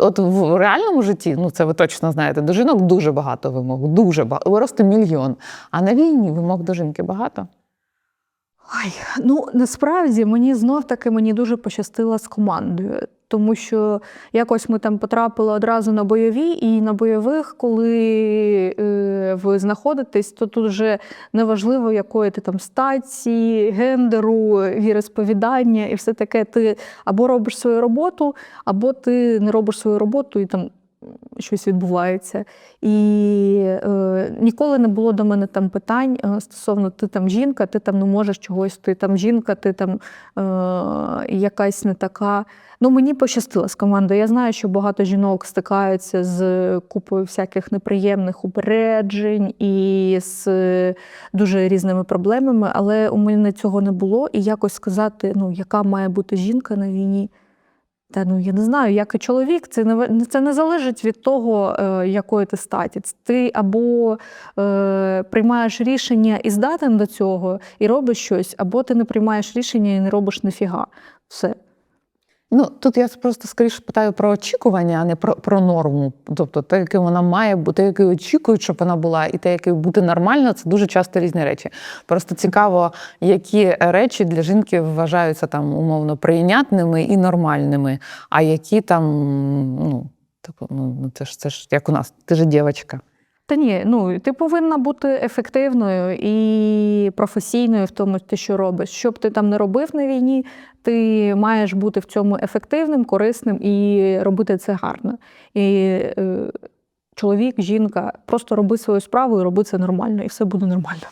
От в реальному житті, ну це ви точно знаєте, до жінок дуже багато вимог, дуже багато, просто мільйон. А на війні вимог до жінки багато. Ой, ну насправді мені знов таки мені дуже пощастило з командою, тому що якось ми там потрапили одразу на бойові, і на бойових, коли е, ви знаходитесь, то тут вже неважливо, якої ти там статі, гендеру, віросповідання і все таке. Ти або робиш свою роботу, або ти не робиш свою роботу і там. Щось відбувається. І е, ніколи не було до мене там питань е, стосовно ти там жінка, ти там не можеш чогось, ти там жінка, ти там е, якась не така. Ну, мені пощастило з командою. Я знаю, що багато жінок стикаються з купою всяких неприємних упереджень і з е, дуже різними проблемами, але у мене цього не було. І якось сказати, ну, яка має бути жінка на війні. Та ну я не знаю, як і чоловік, це не це не залежить від того, е, якої ти статі. Ти або е, приймаєш рішення і здатен до цього, і робиш щось, або ти не приймаєш рішення і не робиш ніфіга. Все. Ну тут я просто скоріше питаю про очікування, а не про, про норму. Тобто те, яким вона має бути, якою очікують, щоб вона була, і те, яке бути нормально, це дуже часто різні речі. Просто цікаво, які речі для жінки вважаються там умовно прийнятними і нормальними, а які там, ну, типу, ну це ж це ж як у нас, ти ж дівчинка. Та ні, ну ти повинна бути ефективною і професійною в тому, що робиш. Що б ти там не робив на війні, ти маєш бути в цьому ефективним, корисним і робити це гарно. І е, чоловік, жінка, просто роби свою справу і роби це нормально, і все буде нормально.